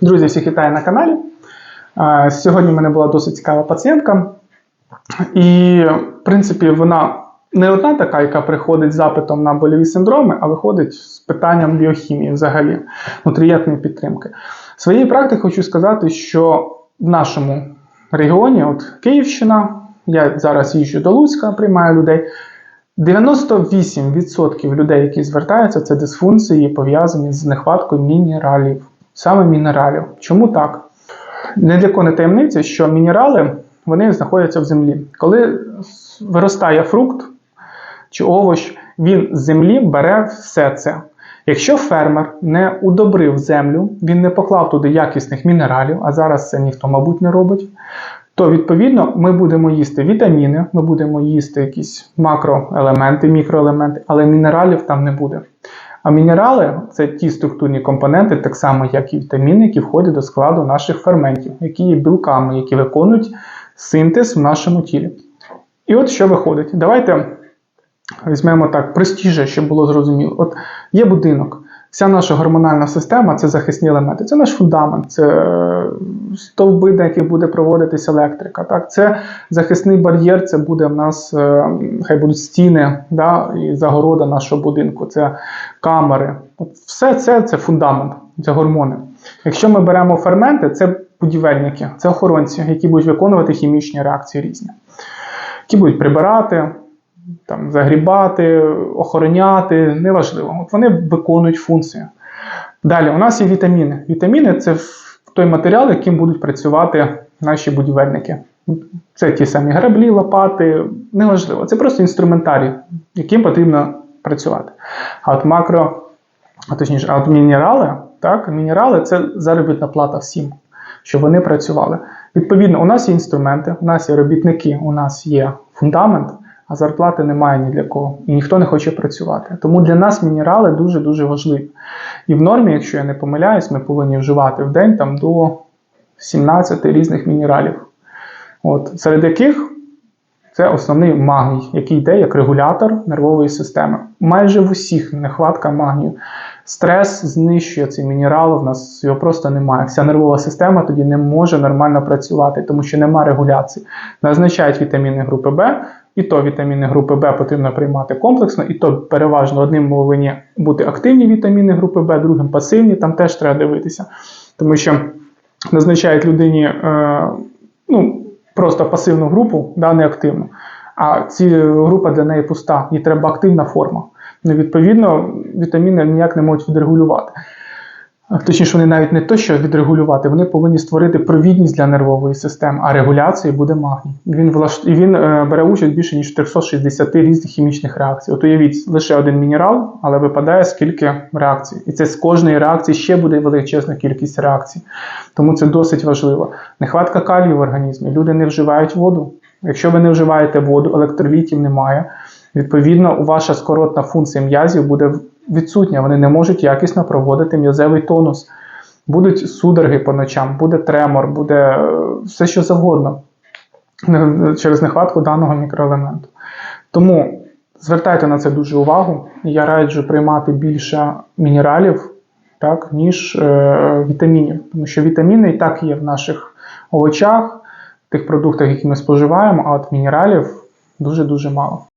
Друзі, всіх вітаю на каналі. Е, Сьогодні в мене була досить цікава пацієнтка. І, в принципі, вона не одна така, яка приходить з запитом на больові синдроми, а виходить з питанням біохімії взагалі, нутрієнтної підтримки. Своєю практикою хочу сказати, що в нашому регіоні, от Київщина, я зараз їжджу до Луцька, приймаю людей. 98% людей, які звертаються, це дисфункції пов'язані з нехваткою мінералів, саме мінералів. Чому так? Не для кого не таємниця, що мінерали вони знаходяться в землі. Коли виростає фрукт чи овощ, він з землі бере все це. Якщо фермер не удобрив землю, він не поклав туди якісних мінералів, а зараз це ніхто, мабуть, не робить, то відповідно ми будемо їсти вітаміни, ми будемо їсти якісь макроелементи, мікроелементи, але мінералів там не буде. А мінерали це ті структурні компоненти, так само як і вітаміни, які входять до складу наших ферментів, які є білками, які виконують синтез в нашому тілі. І от що виходить. Давайте візьмемо так простіше, щоб було зрозуміло. От є будинок. Вся наша гормональна система це захисні елементи, це наш фундамент, це е, стовби, на яких буде проводитись електрика. Так? Це захисний бар'єр, це буде в нас, е, хай будуть стіни да, і загорода нашого будинку, це камери. От Все це це фундамент, це гормони. Якщо ми беремо ферменти, це будівельники, це охоронці, які будуть виконувати хімічні реакції різні, які будуть прибирати там, загрібати, охороняти, неважливо. От вони виконують функцію. Далі, у нас є вітаміни. Вітаміни це той матеріал, яким будуть працювати наші будівельники. Це ті самі граблі, лопати, неважливо. Це просто інструментарій, яким потрібно працювати. А от макро, а точніше, а от мінерали, так, мінерали це заробітна плата всім, щоб вони працювали. Відповідно, у нас є інструменти, у нас є робітники, у нас є фундамент а зарплати немає ні для кого. І ніхто не хоче працювати. Тому для нас мінерали дуже-дуже важливі. І в нормі, якщо я не помиляюсь, ми повинні вживати в день там, до 17 різних мінералів. От, Серед яких це основний магній, який йде як регулятор нервової системи. Майже в усіх нехватка магнію. Стрес знищує цей мінерал, в нас його просто немає. Вся нервова система тоді не може нормально працювати, тому що немає регуляції. Назначають вітаміни групи Б, і то вітаміни групи Б потрібно приймати комплексно, і то переважно одним повинні бути активні вітаміни групи Б, другим пасивні, там теж треба дивитися. Тому що назначають людині е, ну, просто пасивну групу, да, не активну. А ці група для неї пуста, їй треба активна форма. Ну, Відповідно, вітаміни ніяк не можуть відрегулювати. Точніше, вони навіть не то, що відрегулювати, вони повинні створити провідність для нервової системи, а регуляції буде магній. Він влаш... І він е, бере участь більше ніж 360 різних хімічних реакцій. От уявіть, лише один мінерал, але випадає скільки реакцій. І це з кожної реакції ще буде величезна кількість реакцій. Тому це досить важливо. Нехватка калію в організмі. Люди не вживають воду. Якщо ви не вживаєте воду, електролітів немає. Відповідно, ваша скоротна функція м'язів буде відсутня, вони не можуть якісно проводити м'язевий тонус. Будуть судороги по ночам, буде тремор, буде е, все що завгодно через нехватку даного мікроелементу. Тому звертайте на це дуже увагу. Я раджу приймати більше мінералів, так, ніж е, вітамінів. Тому що вітаміни і так є в наших овочах, тих продуктах, які ми споживаємо, а от мінералів дуже-дуже мало.